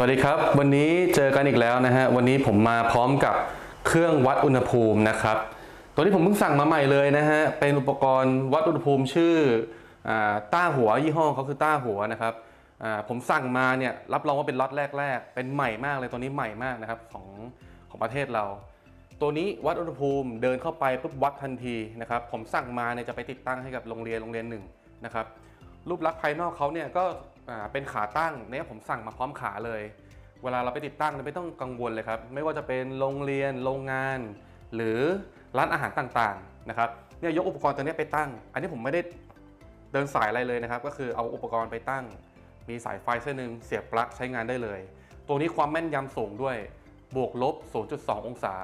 สวัสดีครับ วันนี้เจอกันอีกแล้วนะฮะ วันนี้ผมมาพร้อมกับเครื่องวัดอุณหภูมินะครับ ตัวนี้ผมเพิ่งสั่งมาใหม่เลยนะฮะ เป็นอุปกรณ์วัดอุณหภูมิชื่ออต้าหัวยี่ห้อเขาคือต้าหัวนะครับผมสั่งมาเนี่ยรับรองว่าเป็นล็อตแรก ๆ เป็นใหม่มากเลยตัวนี้ใหม่มากนะครับของของประเทศเรา ตัวนี้วัดอุณหภูมิเดินเข้าไปปุ๊บวัดทันทีนะครับ ผมสั่งมาเนี่ยจะไปติดตั้งให้กับโรงเรียนโรงเรียนหนึ่งนะครับรูปลักษณ์ภายนอกเขาเนี่ยก็ อ่าเป็นขาตั้งเนี่ยผมสั่งมาพร้อมขาเลย เวลาเราไปติดตั้งเนี่ยไม่ต้องกังวลเลยครับ ไม่ว่าจะเป็นโรงเรียน โรงงาน หรือร้านอาหารต่างๆนะครับเนี่ยยกอุปกรณ์ตัวนี้ไปตั้ง อันนี้ผมไม่ได้เดินสายอะไรเลยนะครับ ก็คือเอาอุปกรณ์ไปตั้ง มีสายไฟเส้นหนึ่งเสียบปลั๊กใช้งานได้เลย ตัวนี้ความแม่นยำสูงด้วย บวกลบ 0.2 องศา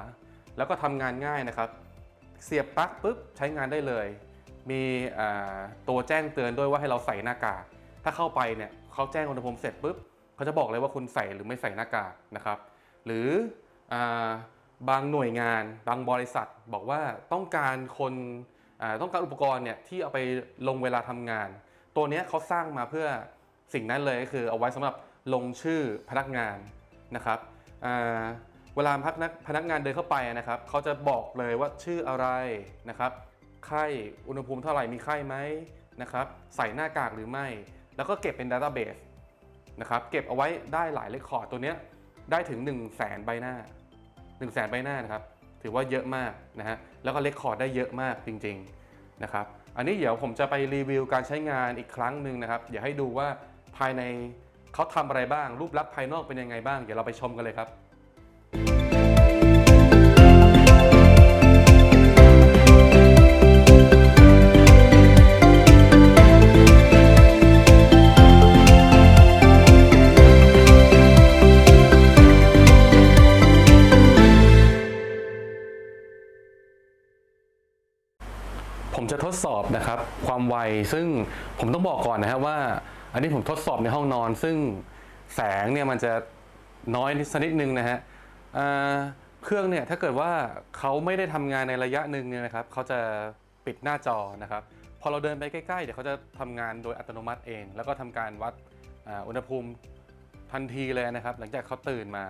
แล้วก็ทำงานง่ายนะครับ เสียบปลั๊กปุ๊บใช้งานได้เลย มีตัวแจ้งเตือนด้วยว่าให้เราใส่หน้ากาก ถ้าเข้าไปเนี่ยเขาแจ้งอุณหภูมิเสร็จปุ๊บเขาจะบอกเลยว่าคุณใส่หรือไม่ใส่หน้ากากนะครับ หรืออบางหน่วยงานบางบริษัทบอกว่าต้องการคนต้องการอุปกรณ์เนี่ยที่เอาไปลงเวลาทำงาน ตัวนี้เขาสร้างมาเพื่อสิ่งนั้นเลยก็คือเอาไว้สำหรับลงชื่อพนักงานนะครับเวลาพนักพนักงานเดินเข้าไปนะครับเขาจะบอกเลยว่าชื่ออะไรนะครับไข้อุณหภูมิเท่าไหร่มีไข้ไหมนะครับ ใส่หน้ากากหรือไม่ แล้วก็เก็บเป็นดัตต้าเบสนะครับเก็บเอาไว้ได้หลายเรคคอร์ดตัวเนี้ยได้ถึง 1 0 0 0 0แสนใบหน้า 1 0 0 0 0แสนใบหน้านะครับถือว่าเยอะมากนะฮะแล้วก็เรคคอร์ดได้เยอะมากจริงๆนะครับอันนี้เดี๋ยวผมจะไปรีวิวการใช้งานอีกครั้งหนึ่งนะครับเดี๋ยวให้ดูว่าภายในเขาทำอะไรบ้างรูปลักษณ์ภายนอกเป็นยังไงบ้าง เดี๋ยวเราไปชมกันเลยครับ จะทดสอบนะครับความไวซึ่งผมต้องบอกก่อนนะครับว่า อันนี้ผมทดสอบในห้องนอน ซึ่งแสงเนี่ยมันจะน้อยนิดสักนิดนึงนะฮะเครื่องเนี่ยถ้าเกิดว่าเขาไม่ได้ทำงานในระยะหนึ่งเนี่ยนะครับเขาจะปิดหน้าจอนะครับ พอเราเดินไปใกล้ๆเดี๋ยวเขาจะทำงานโดยอัตโนมัติเอง แล้วก็ทำการวัดอุณหภูมิทันทีเลยนะครับ หลังจากเขาตื่นมา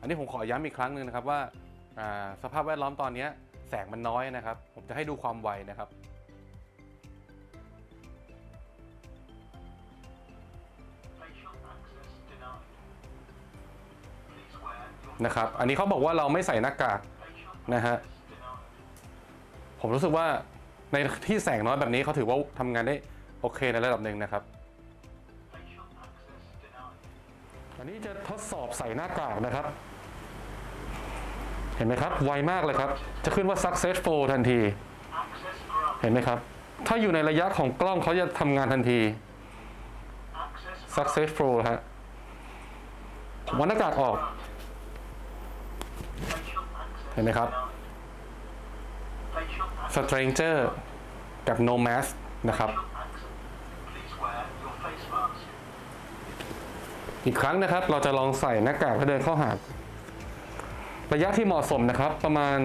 อันนี้ผมขอย้ำอีกครั้งหนึ่งนะครับว่าสภาพแวดล้อมตอนนี้แสงมันน้อยนะครับ ผมจะให้ดูความไวนะครับ นะครับ อันนี้เขาบอกว่าเราไม่ใส่หน้ากากนะฮะ ผมรู้สึกว่าในที่แสงน้อยแบบนี้เขาถือว่าทำงานได้โอเคในระดับหนึ่งนะครับอันนี้จะทดสอบใส่หน้ากากนะครับ เห็นไหมครับ ไวมากเลยครับ จะขึ้นว่า successful ทันที เห็นไหมครับ ถ้าอยู่ในระยะของกล้องเขาจะทำงานทันที successful ฮะว่าหน้ากากออก เห็นไหมครับ Stranger กับ no mask นะครับ อีกครั้งนะครับเราจะลองใส่หน้ากากเพื่อเดินเข้าหาระยะที่เหมาะสมนะครับประมาณ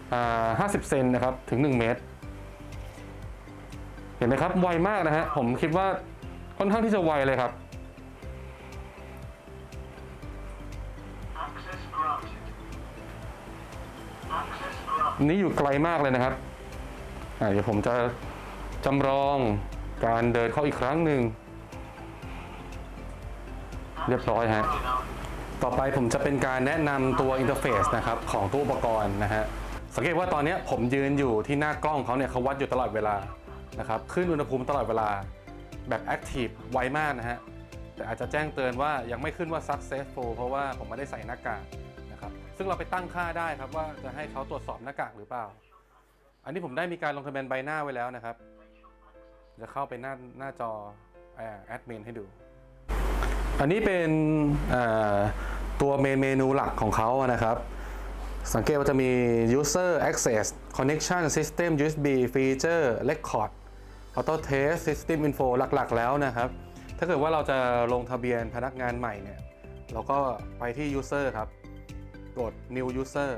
50 เซนนะครับถึง 1 เมตร เห็นไหมครับไวมากนะฮะผมคิดว่าค่อนข้างที่จะไวเลยครับ นี่อยู่ไกลมากเลยนะครับเดี๋ยวผมจะจำลองการเดินเข้าอีกครั้งหนึ่งเรียบร้อยฮะ ต่อไปผมจะเป็นการแนะนำตัวอินเทอร์เฟซนะครับของตู้อุปกรณ์นะฮะ สังเกตว่าตอนนี้ผมยืนอยู่ที่หน้ากล้องเขาเนี่ยเขาวัดอยู่ตลอดเวลานะครับ ขึ้นอุณหภูมิตลอดเวลาแบบแอคทีฟไวมากนะฮะ แต่อาจจะแจ้งเตือนว่ายังไม่ขึ้นว่า successful เพราะว่าผมไม่ได้ใส่หน้ากาก ซึ่งเราไปตั้งค่าได้ครับว่าจะให้เขาตรวจสอบหน้ากากหรือเปล่า อันนี้ผมได้มีการลงทะเบียนใบหน้าไว้แล้วนะครับ จะเข้าไปหน้าหน้าจอแอดมินให้ดู อันนี้เป็นตัวเมนเมนูหลักของเขานะครับ สังเกตว่าจะมี user access connection system USB feature record auto test system info หลักๆ แล้วนะครับ ถ้าเกิดว่าเราจะลงทะเบียนพนักงานใหม่เนี่ย เราก็ไปที่ user ครับ กด new user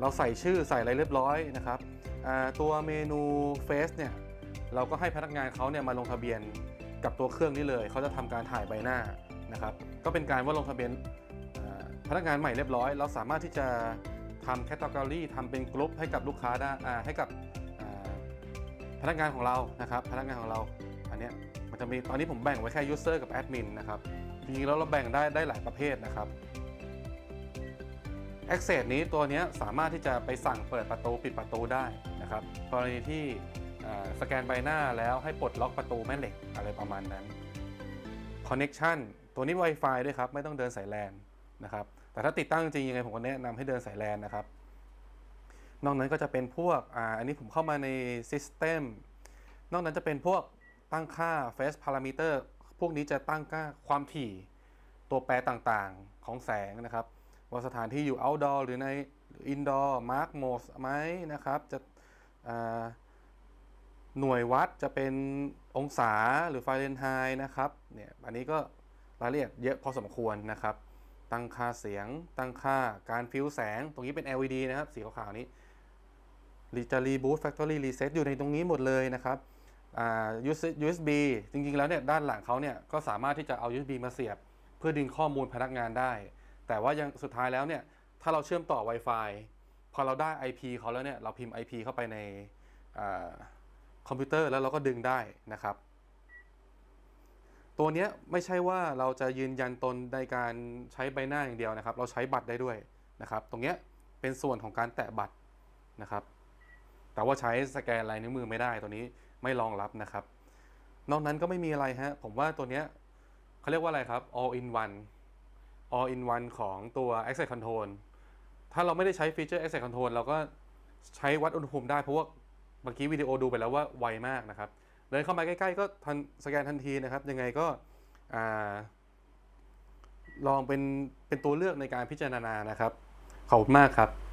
เราใส่ชื่อใส่อะไรเรียบร้อยนะครับตัวเมนู face เนี่ยเราก็ให้พนักงานเขาเนี่ยมาลงทะเบียนกับตัวเครื่องนี้เลย เขาจะทำการถ่ายใบหน้านะครับก็เป็นการว่าลงทะเบียนพนักงานใหม่เรียบร้อย เราสามารถที่จะทำแคตตากรีทำเป็นกลุ่มให้กับลูกค้าได้ให้กับพนักงานของเรานะครับพนักงานของเราอันนี้มันจะมีตอนนี้ผมแบ่งไว้แค่ user กับ admin นะครับจริงๆแล้วเราแบ่งได้ได้หลายประเภทนะครับ Access นี้ตัวนี้สามารถที่จะไปสั่งเปิดประตูปิดประตูได้นะครับกรณีที่สแกนใบหน้าแล้วให้ปลดล็อกประตูแม่เหล็กอะไรประมาณนั้น Connection ตัวนี้ Wi-Fi ด้วยครับ ไม่ต้องเดินสายแลนนะครับแต่ถ้าติดตั้งจริงยังไงผมก็แนะนำให้เดินสายแลนนะครับ นอกนั้นก็จะเป็นพวกออันนี้ผมเข้ามาใน System นอกนั้นจะเป็นพวกตั้งค่า Face Parameter พวกนี้จะตั้งค่าความถี่ตัวแปรต่างๆของแสงนะครับ ว่าสถานที่อยู่ outdoor หรือใน indoor mark mode ไหมนะครับ จะหน่วยวัดจะเป็นองศาหรือฟาเรนไฮต์นะครับเนี่ยอันนี้ก็รายละเอียดเยอะพอสมควรนะครับ ตั้งค่าเสียง ตั้งค่าการฟิวแสง ตรงนี้เป็น LED นะครับ สีขาวๆนี้จะ reboot factory reset อยู่ในตรงนี้หมดเลยนะครับ USB จริงๆ แล้วเนี่ยด้านหลังเขาเนี่ยก็สามารถที่จะเอา USB มาเสียบ เพื่อดึงข้อมูลพนักงานได้ แต่ว่ายังสุดท้ายแล้วเนี่ยถ้าเราเชื่อมต่อ Wi-Fi พอเราได้ IP เขาแล้วเนี่ยเราพิมพ์ IP เข้าไปในอคอมพิวเตอร์แล้วเราก็ดึงได้นะครับ ตัวเนี้ยไม่ใช่ว่าเราจะยืนยันตนในการใช้ใบหน้าอย่างเดียวนะครับ เราใช้บัตรได้ด้วยนะครับ ตรงเนี้ยเป็นส่วนของการแตะบัตรนะครับ แต่ว่าใช้สแกนลายนิ้วมือไม่ได้ตัวนี้ไม่รองรับนะครับ นอกนั้นก็ไม่มีอะไรฮะผมว่าตัวเนี้ยเขาเรียกว่าอะไรครับ all in one all in one ของตัว access control ถ้าเราไม่ได้ใช้ฟีเจอร์ access control เราก็ใช้วัดอุณหภูมิได้ เพราะว่าเมื่อกี้วิดีโอดูไปแล้วว่าไวมากนะครับ เดินเข้ามาใกล้ๆ ก็ทันสแกนทันทีนะครับ ยังไงก็อลองเป็นเป็นตัวเลือกในการพิจารณานะครับ ขอบคุณมากครับ